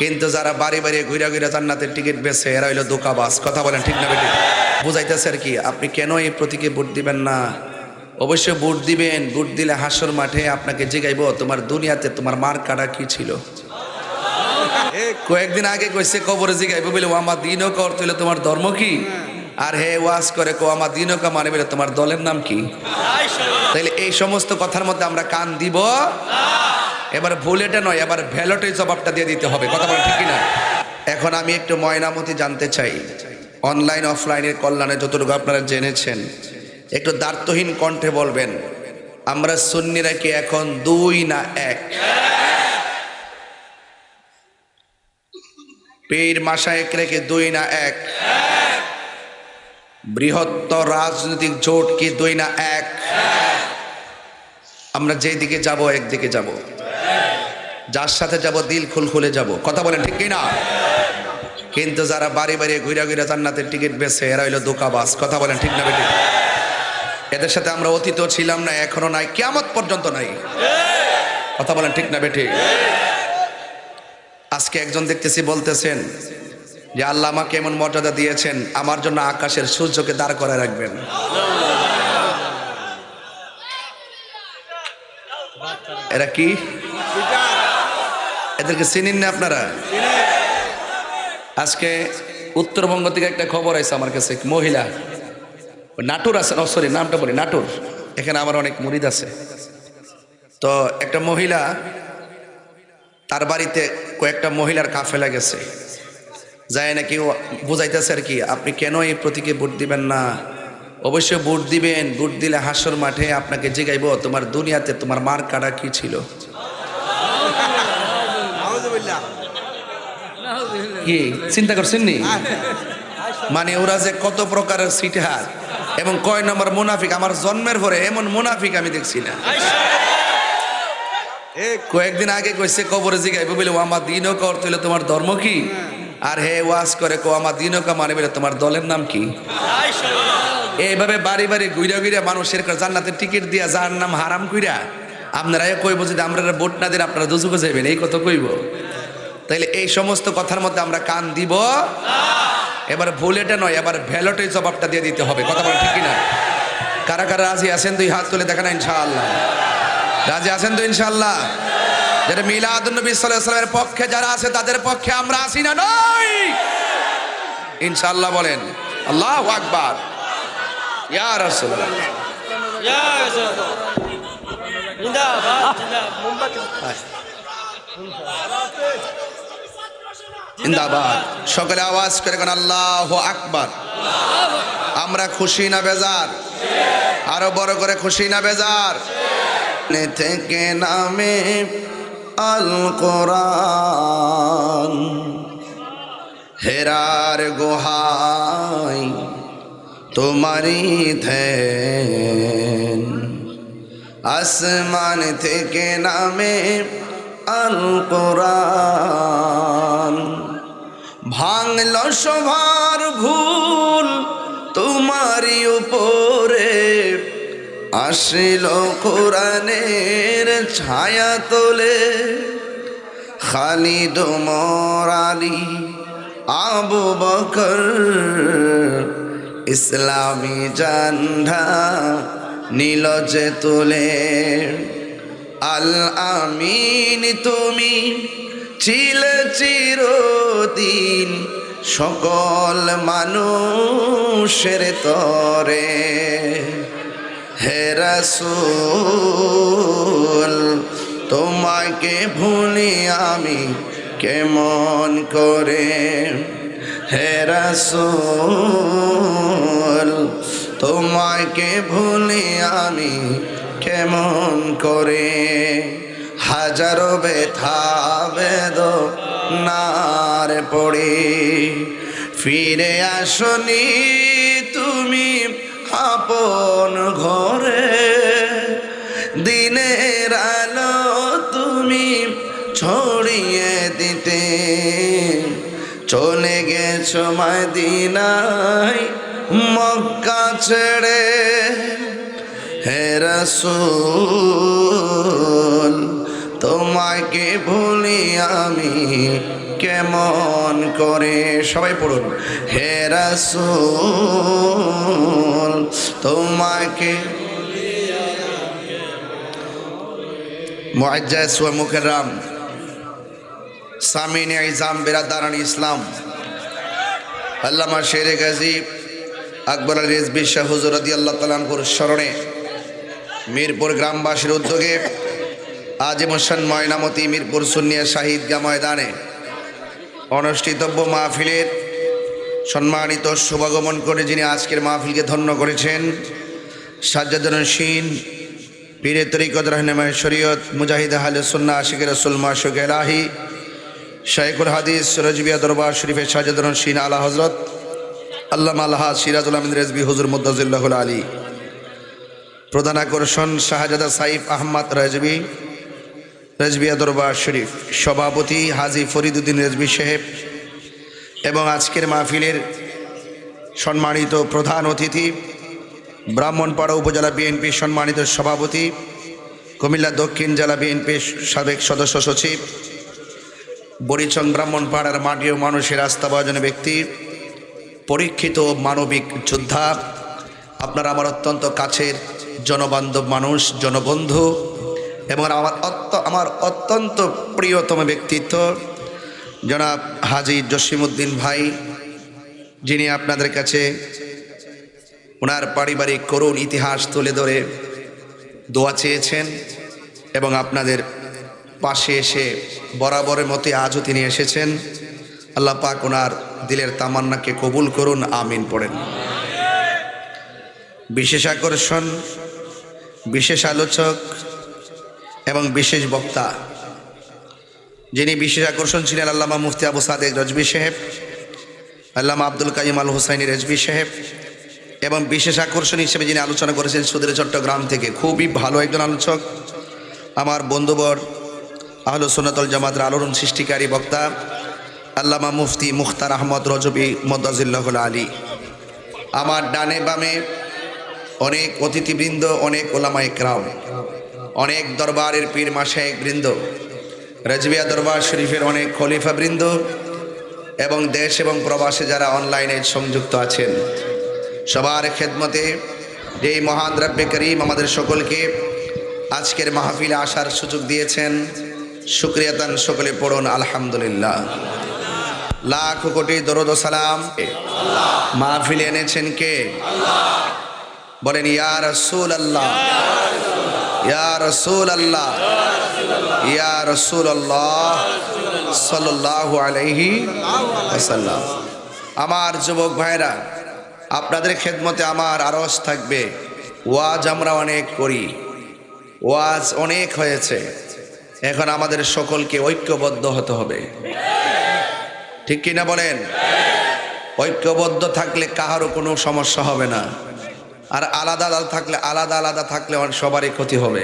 কিন্তু যারা বাড়ি বাড়ি ঘুরে ঘুরে জান্নাতের টিকিট বেছে, এরা হইল দোকাবাস কথা বলেন ঠিক না বেটি? বুঝাইতেছে আর কি, আপনি কেন এই প্রতীকে ভোট দিবেন না? অবশ্যই ভোট দিবেন, ভোট দিলে হাসর মাঠে আপনাকে জিগাইব, তোমার দুনিয়াতে তোমার মার কাটা কি ছিল? কয়েকদিন আগে কইছে, কবরে জিগাইব বলে ও আমার দিনও কর তুলে তোমার ধর্ম কি? আর হে, ওয়াজ করে, কো আমার দিনও কা মানে বলে, তোমার দলের নাম কি? তাইলে এই সমস্ত কথার মধ্যে আমরা কান দিব। এবার ভুলেটা নয়, এবার ভ্যালটের জবাবটা দিয়ে দিতে হবে। কথা বলেন ঠিক না এখন আমি একটু ময়নামতি জানতে চাই। অনলাইন অফলাইনের কল্যাণে যতটুকু আপনারা জেনেছেন, একটু দার্থহীন কণ্ঠে বলবেন, আমরা সুন্নিরা কি এখন দুই না এক? পীর মাসায়েক রেখে দুই না এক? বৃহত্তর রাজনৈতিক জোট কি দুই না এক? আমরা যেই দিকে যাব, একদিকে যাব। যার সাথে যাব, দিল খুল খুলে যাব। কথা বলেন ঠিক কি না কিন্তু যারা বাড়ি বাড়ি ঘুরে ঘুরা জান্নাতের টিকিট বেছে, এরা হইল দোকাবাস কথা বলেন ঠিক না বেটি এদের সাথে আমরা অতীত ছিলাম না, এখনও নাই, কিয়ামত পর্যন্ত নাই। কথা বলেন ঠিক না বেটি আজকে একজন দেখতেছি বলতেছেন যে, আল্লাহ আমাকে এমন মর্যাদা দিয়েছেন, আমার জন্য আকাশের সূর্যকে দাঁড় করে রাখবেন। এরা কি? এদেরকে চিনেন না আপনারা? আজকে উত্তরবঙ্গ থেকে একটা খবর আছে আমার কাছে মহিলা। নাটুর আছে সরি নামটা বলি, নাটুর। এখানে আমার অনেক মুরিদ আছে। তো একটা মহিলা, তার বাড়িতে কয়েকটা মহিলার কাফেলা গেছে। যায় নাকি ও বুঝাইতেছে আর কি, আপনি কেন এই প্রতীকে ভোট দিবেন না? অবশ্যই ভোট দিবেন, ভোট দিলে হাসর মাঠে আপনাকে জিগাইব, তোমার দুনিয়াতে তোমার মার কাটা কি ছিল? কি? চিন্তা করছেন নি? মানে ওরা যে কত প্রকারের সিটহার এবং কয় নম্বর মুনাফিক আমার জন্মের পরে এমন মুনাফিক আমি দেখছি না। কয়েকদিন আগে কইছে কবরে জিগাইব বলে ও আমার দিনও কর তুলে তোমার ধর্ম কি? আর হে ওয়াজ করে কো আমার দিনও কা মানে বলে তোমার দলের নাম কি? এইভাবে বাড়ি বাড়ি গুইরা গুইরা মানুষের জান্নাতের টিকিট দিয়া যার নাম হারাম কইরা আপনারা কইব যদি আমরা ভোট না দিন আপনারা দুজুকে যাবেন এই কথা কইব। তাইলে এই সমস্ত কথার মধ্যে আমরা কান দিব। এবার ভুলেটা নয়, এবার ভ্যালটের জবাবটা দিয়ে দিতে হবে। কথা বলেন ঠিক না কারা কারা রাজি আছেন দুই হাত তুলে দেখেন ইনশাআল্লাহ। রাজি আছেন তো ইনশাআল্লাহ? যারা মিলাদুন্নবী সাল্লামের পক্ষে যারা আছে, তাদের পক্ষে আমরা আসি না নই? ইনশাআল্লাহ বলেন, আল্লাহু আকবার। ইয়া রাসূলুল্লাহ। জিন্দাবাদ সকলে আওয়াজ করে কোন আল্লাহ আকবার। আমরা খুশি না বেজার? আরও বড় করে, খুশি না বেজার? থেকে নামে আল কোরআন হেরার গোহাই তোমারি ধ্যান। আসমান থেকে নামে আল কোরআন ভাঙল সভার ভুল তোমারই উপরে। আসিল কোরআনের ছায়া তোলে। খালিদ মরালি আবু বকর, ইসলামী জান্ডা নীল যে তোলে। আল আমিন তুমি ছিলে চিরদিন সকল মানুষের তরে। হে রাসূল, তোমাকে ভুলি আমি কেমন করে? হে রাসূল, তোমাকে ভুলি আমি কেমন করে? হাজারো ব্যথা বেদ নার পড়ে। ফিরে আসনি তুমি আপন ঘরে। দিনের আলো তুমি ছড়িয়ে দিতে। চলে গেছো মদিনায় মক্কা ছেড়ে। হে রসুল তোমাকে ভুলি আমি? কেমন করে? সবাই পড়ুন। হে রাসূল তোমাকে মুআজ্জাজ ওয়া মুকাররাম। সামিন ইজাম বিরাদারান ইসলাম। আল্লামা শেরে গাজী আকবর আলী রেজবি শাহ হুজুর রদি আল্লাহ তালানপুর স্মরণে মিরপুর গ্রামবাসীর উদ্যোগে আজ মোশান ময়নামতি মিরপুর সুন্নিয়া শাহিদগা ময়দানে অনুষ্ঠিতব্য মাহফিলের সম্মানিত শুভাগমন করে যিনি আজকের মাহফিলকে ধন্য করেছেন সাজ্জাদুল শিন পীরে তরিকত রহনামায় শরীয়ত, মুজাহিদ আহলে সুন্না আশিক রসুল মাসুক এলাহি শাইকুল হাদিস রজবিয়া দরবার শরীফের সাজ্জাদুল শিন আলা হজরত আল্লামা আল্লাহ সিরাজুল আহমদ রেজবি হুজুর মুদাজিল্লাহুল আলী। প্রধান আকর্ষণ শাহজাদা সাইফ আহমদ রেজবি রেজবিয়া দরবার শরীফ সভাপতি হাজি ফরিদুদ্দিন রেজবি সাহেব এবং আজকের মাহফিলের সম্মানিত প্রধান অতিথি, ব্রাহ্মণপাড়া উপজেলা বিএনপির সম্মানিত সভাপতি, কুমিল্লা দক্ষিণ জেলা বিএনপির সাবেক সদস্য সচিব, বরিচং ব্রাহ্মণপাড়ার মাটি ও মানুষের আস্থাভাজন ব্যক্তি, পরীক্ষিত মানবিক যোদ্ধা, আপনারা আমার অত্যন্ত কাছের জনবান্ধব মানুষ, জনবন্ধু এবং আমার অত্য, আমার অত্যন্ত প্রিয়তম ব্যক্তিত্ব জনাব হাজি জসিমুদ্দিন ভাই, যিনি আপনাদের কাছে ওনার পারিবারিক করুণ ইতিহাস তুলে ধরে দোয়া চেয়েছেন এবং আপনাদের পাশে এসে বরাবরের মতে আজও তিনি এসেছেন। আল্লাহ পাক ওনার দিলের তামান্নাকে কবুল করুন, আমিন পড়েন। বিশেষ আকর্ষণ, বিশেষ আলোচক এবং বিশেষ বক্তা যিনি বিশেষ আকর্ষণ ছিলেন আল্লামা মুফতি আবু সাদেক রজবি সাহেব, আল্লামা আব্দুল কাইম আল হুসাইনি রেজবি সাহেব এবং বিশেষ আকর্ষণ হিসেবে যিনি আলোচনা করেছেন সুদূর চট্টগ্রাম থেকে, খুবই ভালো একজন আলোচক। আমার বন্ধুবর আহল সোনাতল জামাতের আলোড়ন সৃষ্টিকারী বক্তা, আল্লামা মুফতি মুখতার আহমদ রজবি মদাজিল্লাহুল আলী। আমার ডানে বামে অনেক অতিথিবৃন্দ, অনেক ওলামা একরাম। অনেক দরবারের পীর মাসায়েক বৃন্দ, রাজবিয়া দরবার শরীফের অনেক খলিফা বৃন্দ এবং দেশ এবং প্রবাসে যারা অনলাইনে সংযুক্ত আছেন। সবার খেদমতে যে মহান রাব্বে করিম আমাদের সকলকে আজকের মাহফিলে আসার সুযোগ দিয়েছেন শুক্রিয়াতান সকলে পড়ুন, আলহামদুলিল্লাহ। লাখ কোটি দরদ সালাম। মাহফিলে এনেছেন কে? বলেন, ইয়া রসুল আল্লাহ ইয়া রসুল আল্লাহ ইয়া রসুল আল্লাহ আমার যুবক ভাইরা, আপনাদের খেদমতে আমার আরস থাকবে। ওয়াজ আমরা অনেক করি। ওয়াজ অনেক হয়েছে। এখন আমাদের সকলকে ঐক্যবদ্ধ হতে হবে। ঠিক কিনা বলেন? ঐক্যবদ্ধ থাকলে কাহারও কোনো সমস্যা হবে না। আর আলাদা আলাদা থাকলে আলাদা আলাদা থাকলে সবারই ক্ষতি হবে।